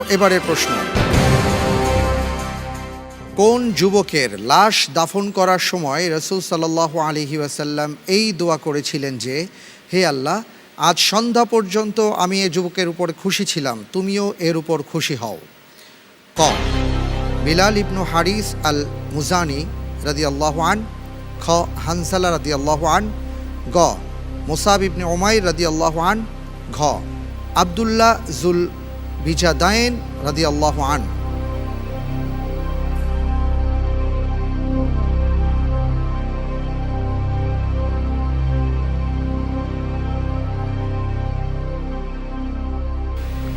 এবারের প্রশ্ন। কোন যুবকের লাশ দাফন করার সময় রসুল সাল্লাহ আলহি ওয়াসাল্লাম এই দোয়া করেছিলেন যে, হে আল্লাহ, আজ সন্ধ্যা পর্যন্ত আমি এ যুবকের উপর খুশি ছিলাম, তুমিও এর উপর খুশি হও। ক, বিলাল ইবনু হারিস আল মুজানি রাদি আন, খ, হানসালা রাদি আন, গ, মুসাব ইবনে ওমাইর রাদি আন, ঘ, আবদুল্লাহ জুল বিজাদায়েন রাদি আল্লাহ আন।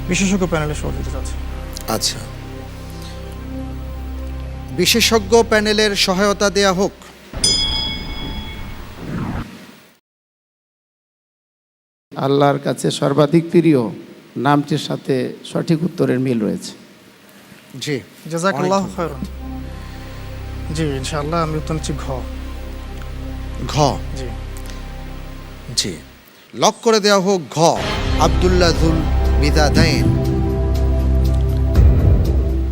বিশেষজ্ঞ প্যানেলের সহযোগিতা চাচ্ছি আচ্ছা। বিশেষজ্ঞ প্যানেলের সহায়তা দেয়া হোক। আল্লাহর কাছে সর্বাধিক প্রিয়। নামটির সাথে সঠিক উত্তরের মিল রয়েছে। জি জাজাকাল্লাহ খায়রান। জি ইনশাআল্লাহ আমি উত্তর নিচ্ছি ঘ। ঘ? জি। জি। লক করে দেওয়া হোক ঘ। আবদুল্লাহ জুল বিদাদাইন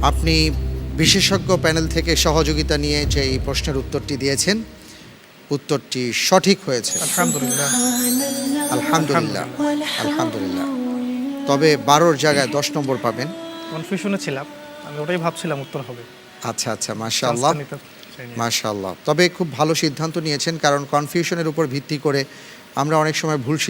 আপনি বিশেষজ্ঞ প্যানেল থেকে সহযোগিতা নিয়ে যে এই প্রশ্নের উত্তরটি দিয়েছেন উত্তরটি সঠিক হয়েছে। আলহামদুলিল্লাহ। আলহামদুলিল্লাহ। আলহামদুলিল্লাহ। তবে বারোর জায়গায় দশ নম্বর পাবেন। কনফিউশনে ছিলাম আমি ওটাই ভাবছিলাম উত্তর হবে। আচ্ছা আচ্ছা মাশাআল্লাহ। মাশাআল্লাহ। তবে খুব ভালো সিদ্ধান্ত নিয়েছেন কারণ কনফিউশনের উপর ভিত্তি করে আমরা অনেক সময় ভুল সিদ্ধান্ত